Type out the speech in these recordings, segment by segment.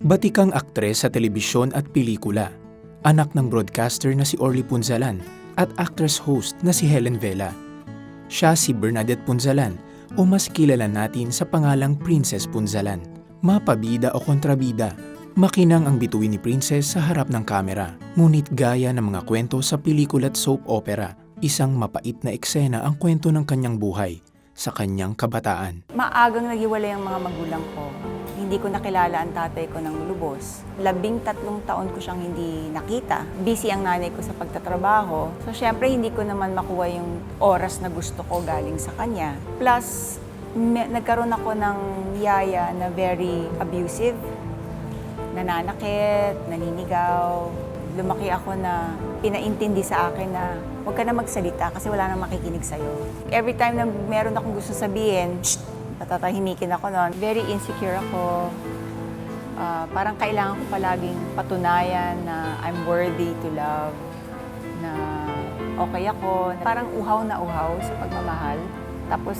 Batikang aktres sa telebisyon at pelikula. Anak ng broadcaster na si Orly Punzalan at actress-host na si Helen Vela. Siya si Bernadette Punzalan o mas kilala natin sa pangalang Princess Punzalan. Mapabida o kontrabida, makinang ang bituin ni Princess sa harap ng kamera. Ngunit gaya ng mga kwento sa pelikula at soap opera, isang mapait na eksena ang kwento ng kanyang buhay sa kanyang kabataan. Maagang naghiwalay ang mga magulang ko. Hindi ko nakilala ang tatay ko ng lubos. Labing tatlong taon ko siyang hindi nakita. Busy ang nanay ko sa pagtatrabaho. So, syempre, hindi ko naman makuha yung oras na gusto ko galing sa kanya. Plus, me- nagkaroon ako ng yaya na very abusive. Nananakit, naninigaw. Lumaki ako na pinaintindi sa akin na huwag ka na magsalita kasi wala nang makikinig sa'yo. Every time na meron akong gusto sabihin, shh, natatahimikin ako noon. Very insecure ako. Ah, parang kailangan ko palaging patunayan na I'm worthy to love, na okay ako. Parang uhaw na uhaw sa pagmamahal. Tapos,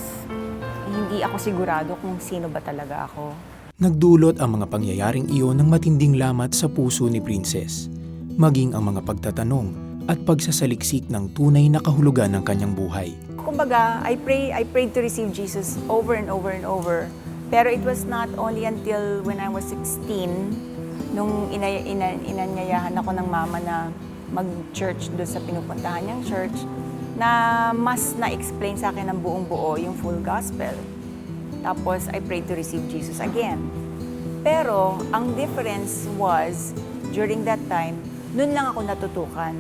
hindi ako sigurado kung sino ba talaga ako. Nagdulot ang mga pangyayaring iyon ng matinding lamat sa puso ni Princess, maging ang mga pagtatanong at pagsasaliksik ng tunay na kahulugan ng kanyang buhay. Kumbaga, I pray, I prayed to receive Jesus over and over and over. Pero it was not only until when I was 16, nung ina, ina, inanyayahan ako ng mama na mag-church doon sa pinupuntahan niyang church, na mas na-explain sa akin ng buong buo yung full gospel. Tapos, I prayed to receive Jesus again. Pero, ang difference was, during that time, nun lang ako natutukan.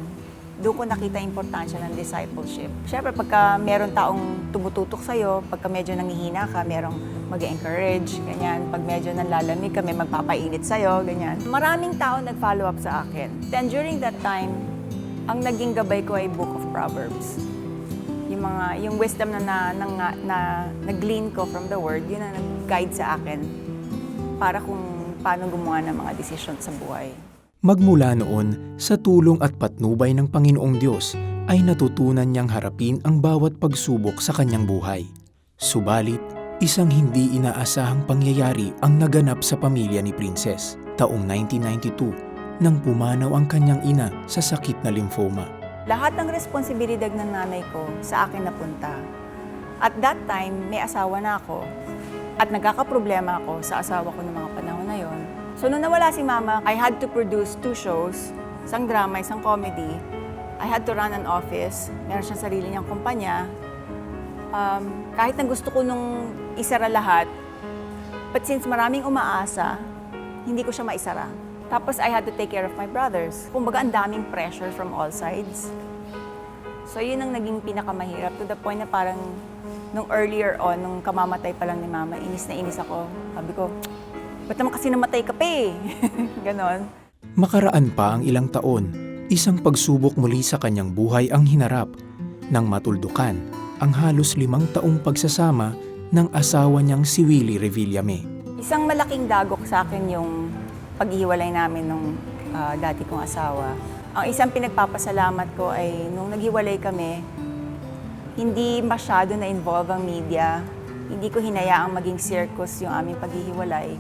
Doon ko nakita importansya ng discipleship. Siyempre, pagka meron taong tumututok sa'yo, pagka medyo nangihina ka, merong mag encourage ganyan. Pag medyo nanlalamig ka, may magpapainit sa'yo, ganyan. Maraming tao nag-follow up sa akin. Then during that time, ang naging gabay ko ay Book of Proverbs yung mga yung wisdom na na, na, na, na nag-glean ko from the word, yun ang nag-guide sa akin para kung paano gumawa ng mga desisyon sa buhay. Magmula noon, sa tulong at patnubay ng Panginoong Diyos, ay natutunan niyang harapin ang bawat pagsubok sa kanyang buhay. Subalit, isang hindi inaasahang pangyayari ang naganap sa pamilya ni Princess taong 1992 nang pumanaw ang kanyang ina sa sakit na lymphoma. Lahat ng responsibilidad ng nanay ko sa akin napunta. At that time, may asawa na ako at nagkakaproblema ako sa asawa ko ng mga. So nung nawala si mama, I had to produce two shows, isang drama, isang comedy. I had to run an office. Meron siyang sarili niyang kumpanya. Um, kahit na gusto ko nung isara lahat, but since maraming umaasa, hindi ko siya maisara. Tapos I had to take care of my brothers. Kumbaga, ang daming pressure from all sides. So yun ang naging pinakamahirap to the point na parang nung earlier on, nung kamamatay pa lang ni mama, inis na inis ako. Sabi ko, ba't naman kasi namatay ka pa eh? Ganon. Makaraan pa ang ilang taon, isang pagsubok muli sa kanyang buhay ang hinarap nang matuldukan ang halos limang taong pagsasama ng asawa niyang si Willie Revillame. Isang malaking dagok sa akin yung paghiwalay namin nung ah, dati kong asawa. Ang isang pinagpapasalamat ko ay nung naghiwalay kami, hindi masyado na involve ang media. Hindi ko hinayaang maging circus yung aming paghihiwalay.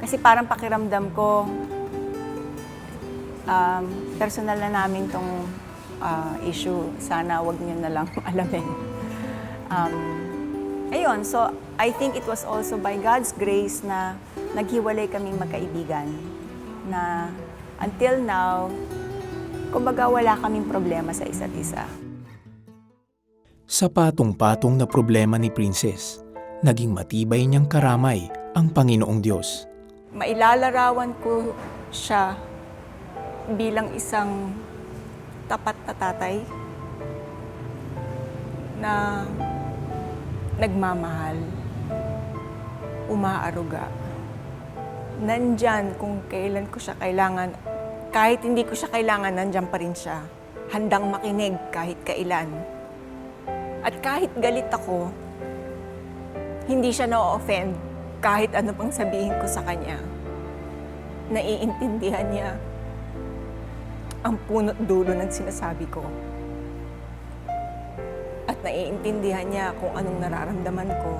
Kasi parang pakiramdam ko, um, personal na namin tong ah, issue. Sana wag niyo na lang alamin. Um, ayun, so I think it was also by God's grace na naghiwalay kaming magkaibigan. Na until now, kumbaga wala kaming problema sa isa't isa. Sa patong-patong na problema ni Princess, naging matibay niyang karamay ang Panginoong Diyos. Mailalarawan ko siya bilang isang tapat na tatay na nagmamahal, umaaruga. Nandyan kung kailan ko siya kailangan, kahit hindi ko siya kailangan, nandyan pa rin siya. Handang makinig kahit kailan. At kahit galit ako, hindi siya na-offend kahit ano pang sabihin ko sa kanya. Naiintindihan niya ang punot dulo ng sinasabi ko. At naiintindihan niya kung anong nararamdaman ko.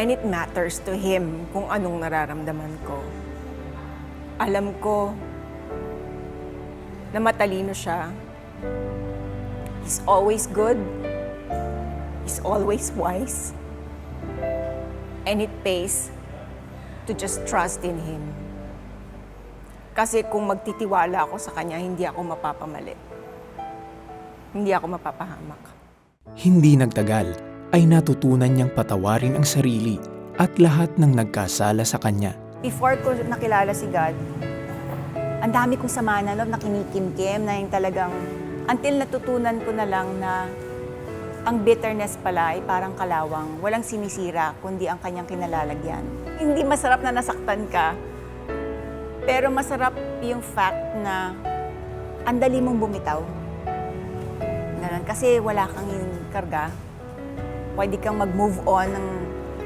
And it matters to Him kung anong nararamdaman ko. Alam ko na matalino siya. He's always good. He's always wise. And it pays to just trust in Him. Kasi kung magtitiwala ako sa Kanya, hindi ako mapapamali. Hindi ako mapapahamak. Hindi nagtagal ay natutunan niyang patawarin ang sarili at lahat ng nagkasala sa kanya. Before ko nakilala si God, ang dami kong sama na loob na kinikimkim na yung talagang until natutunan ko na lang na ang bitterness pala ay parang kalawang, walang sinisira kundi ang kanyang kinalalagyan. Hindi masarap na nasaktan ka, pero masarap yung fact na ang dali mong bumitaw. Ganun. Kasi wala kang yung karga. Pwede kang mag-move on ng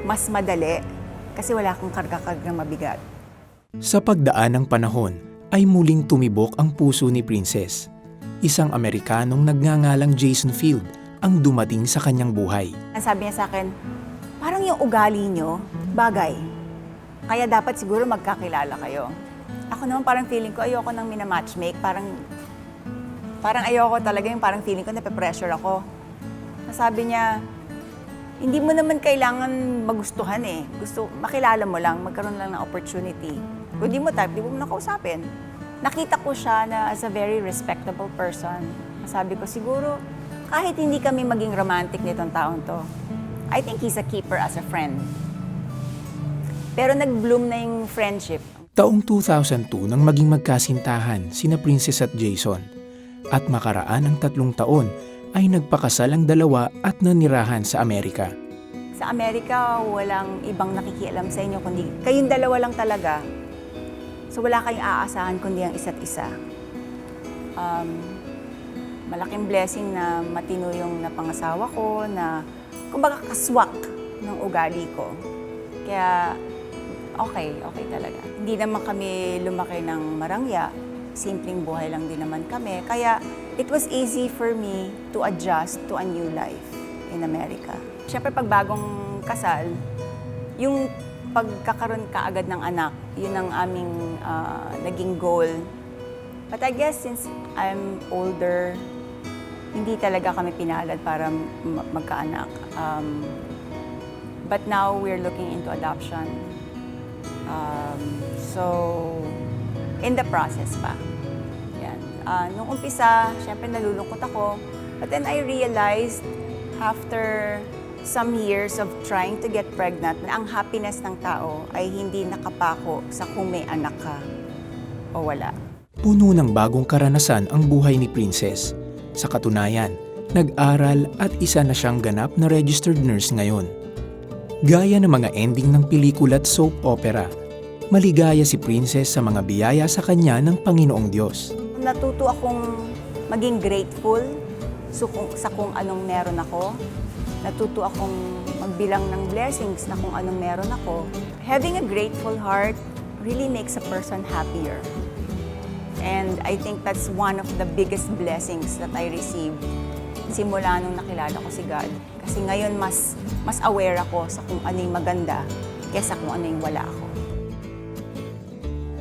mas madali kasi wala kang karga-karga mabigat. Sa pagdaan ng panahon ay muling tumibok ang puso ni Princess. Isang Amerikanong nagngangalang Jason Field ang dumating sa kanyang buhay. Ang sabi niya sa akin, parang yung ugali nyo, bagay. Kaya dapat siguro magkakilala kayo. Ako naman parang feeling ko, ayoko nang minamatchmake. Parang, parang ayoko talaga yung parang feeling ko, nape-pressure ako. Sabi niya, hindi mo naman kailangan magustuhan eh. Gusto, makilala mo lang, magkaroon lang ng opportunity. Kung di mo type, di mo mo nakausapin. Nakita ko siya na as a very respectable person. Sabi ko, siguro, kahit hindi kami maging romantic nitong taong to, I think he's a keeper as a friend. Pero nag-bloom na yung friendship. Taong 2002 nang maging magkasintahan sina Princess at Jason. At makaraan ang tatlong taon ay nagpakasal ang dalawa at nanirahan sa Amerika. Sa Amerika, walang ibang nakikialam sa inyo, kundi kayong dalawa lang talaga. So wala kayong aasahan kundi ang isa't isa. Um, malaking blessing na matino yung napangasawa ko, na kumbaga kaswak ng ugali ko. Kaya okay, okay talaga. Hindi naman kami lumaki ng marangya. Simpleng buhay lang din naman kami. Kaya it was easy for me to adjust to a new life in America. Siyempre, pag bagong kasal, yung pagkakaroon ka agad ng anak, yun ang aming ah, naging goal. But I guess since I'm older, hindi talaga kami pinalad para ma- magkaanak. Um, but now we're looking into adoption. Um, so, in the process pa. Yan. Ah, nung umpisa, syempre nalulungkot ako. But then I realized after some years of trying to get pregnant na ang happiness ng tao ay hindi nakapako sa kung may anak ka o wala. Puno ng bagong karanasan ang buhay ni Princess. Sa katunayan, nag-aral at isa na siyang ganap na registered nurse ngayon. Gaya ng mga ending ng pelikula at soap opera, maligaya si Princess sa mga biyaya sa kanya ng Panginoong Diyos. Natuto akong maging grateful sa kung anong meron ako. Natuto akong magbilang ng blessings na kung anong meron ako. Having a grateful heart really makes a person happier. And I think that's one of the biggest blessings that I received simula nung nakilala ko si God. Kasi ngayon mas mas aware ako sa kung ano yung maganda kesa kung ano yung wala ako.